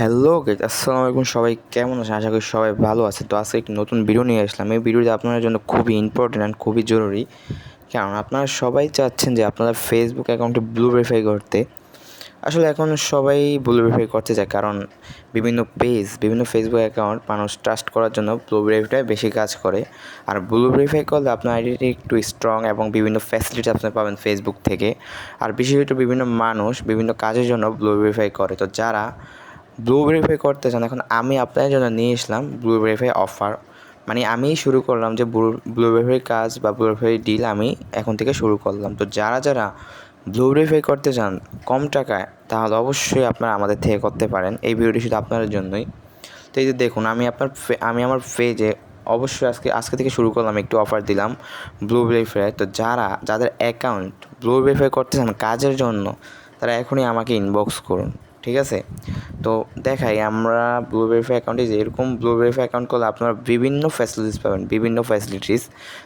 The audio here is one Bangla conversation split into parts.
হ্যালো গেজ আসসালামু আলাইকুম সবাই, কেমন আছেন? আশা করি সবাই ভালো আছে তো আজকে একটি নতুন ভিডিও নিয়ে আসলাম। এই ভিডিওটা আপনাদের জন্য খুবই ইম্পর্টেন্ট অ্যান্ড খুবই জরুরি। কারণ আপনারা সবাই চাচ্ছেন যে আপনারা ফেসবুক অ্যাকাউন্টে ব্লু ভেরিফাই করতে। আসলে এখন সবাই ব্লু ভেরিফাই করতে চায়, কারণ বিভিন্ন পেজ বিভিন্ন ফেসবুক অ্যাকাউন্ট মানুষ ট্রাস্ট করার জন্য ব্লু ভেরিফাই বেশি কাজ করে। আর ব্লু ভেরিফাই করলে আপনার আইডিটি একটু স্ট্রং এবং বিভিন্ন ফ্যাসিলিটি আপনি পাবেন ফেসবুক থেকে। আর বিশেষত বিভিন্ন মানুষ বিভিন্ন কাজের জন্য ব্লু ভেরিফাই করে। তো যারা ব্লু ভেরিফাই করতে চান, এখন আমি আপনাদের জন্য নিয়ে এসলাম ব্লু ভেরিফাই অফার মানে আমিই শুরু করলাম যে ব্লু ভেরিফাই কাজ বা ব্লু ভেরিফাই ডিল আমি এখন থেকে শুরু করলাম। তো যারা যারা ব্লু ভেরিফাই করতে চান কম টাকায়, তাহলে অবশ্যই আপনারা আমাদের থেকে করতে পারেন। এই ভিডিওটি শুধু আপনাদের জন্যই। তো এই যে দেখুন, আমি আপনার আমি আমার পেজে অবশ্যই আজকে আজকে থেকে শুরু করলাম, একটু অফার দিলাম ব্লু ভেরিফাই তো যারা, যাদের অ্যাকাউন্ট ব্লু ভেরিফাই করতে চান কাজের জন্য, তারা এখনই আমাকে ইনবক্স করুন। ঠিক আছে? তো দেখাই, আমরা ব্লু ভেরিফাই অ্যাকাউন্টে যে এরকম ব্লু ভেরিফাই অ্যাকাউন্ট করলে আপনারা বিভিন্ন ফ্যাসিলিটিস পাবেন, বিভিন্ন ফ্যাসিলিটিস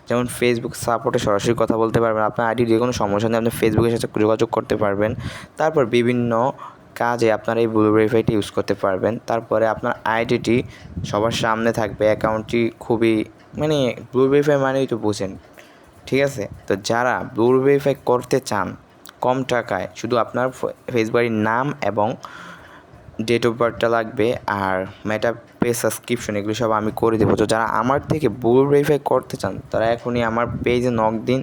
যেমন ফেসবুক সাপোর্টে সরাসরি কথা বলতে পারবেন, আপনার আইডি যে কোনো সমস্যা নেই, আপনি ফেসবুকের সাথে যোগাযোগ করতে পারবেন। তারপর বিভিন্ন কাজে আপনারা এই ব্লু ভেরিফাইটি ইউজ করতে পারবেন। তারপরে আপনার আইডিটি সবার সামনে থাকবে অ্যাকাউন্টটি খুবই মানে ব্লু ভেরিফাই মানেই তো বুঝেন, ঠিক আছে? তো যারা ব্লু ভেরিফাই করতে চান কম টাকায়। শুধু আপনার ফেসবুকের নাম এবং ডেট অফ বার্থটা লাগবে আর মেটা পে সাবস্ক্রিপশন এগুলো সব আমি করে দেবো। তো যারা আমার থেকে ব্লু ভেরিফাই করতে চান, তারা এখনই আমার পেজে নক দিন।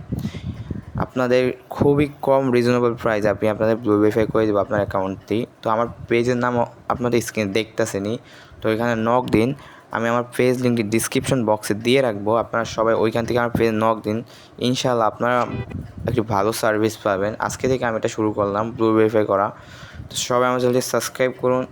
আপনাদের খুবই কম রিজনেবল প্রাইস আপনি আপনাদের ব্লু ভেরিফাই করে দেবো আপনার অ্যাকাউন্টটি তো আমার পেজের নাম আপনাদের স্ক্রিনে দেখতেছেনি তো এখানে নক দিন। আমি আমার পেজ লিঙ্কটি ডিসক্রিপশন বক্সে দিয়ে রাখব। আপনারা সবাই ওইখান থেকে আমার পেজ নক দিন। ইনশাল্লাহ আপনারা একটি ভালো সার্ভিস পাবেন। আজকে থেকে আমি এটা শুরু করলাম ব্লু ভেরিফাই করা। তো সবাই আমার চ্যানেলটি সাবস্ক্রাইব করুন।